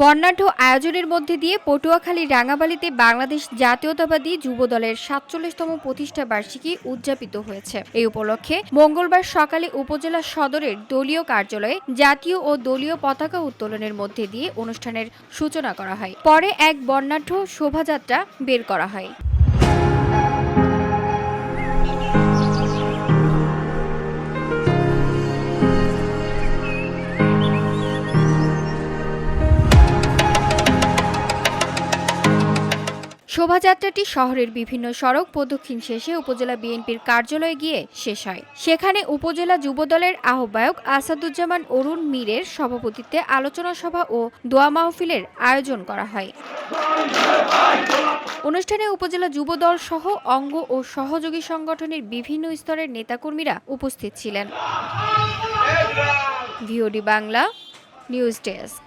বর্ণাঢ্য আয়োজনের মধ্যে দিয়ে পটুয়াখালী রাঙাবালিতে বাংলাদেশ জাতীয়তাবাদী যুব দলের সাতচল্লিশতম প্রতিষ্ঠা বার্ষিকী উদযাপিত হয়েছে। এই উপলক্ষে মঙ্গলবার সকালে উপজেলা সদরের দলীয় কার্যালয়ে জাতীয় ও দলীয় পতাকা উত্তোলনের মধ্যে দিয়ে অনুষ্ঠানের সূচনা করা হয়। পরে এক বর্ণাঢ্য শোভাযাত্রা বের করা হয়। শোভাযাত্রাটি শহরের বিভিন্ন সড়ক প্রদক্ষিণ শেষে উপজেলা বিএনপির কার্যালয়ে গিয়ে শেষ হয়। সেখানে উপজেলা যুবদলের আহ্বায়ক আসাদুজ্জামান অরুণ মীরের সভাপতিত্বে আলোচনা সভা ও দোয়া মাহফিলের আয়োজন করা হয়। অনুষ্ঠানে উপজেলা যুবদল সহ অঙ্গ ও সহযোগী সংগঠনের বিভিন্ন স্তরের নেতাকর্মীরা উপস্থিত ছিলেন। Bangla, news desk.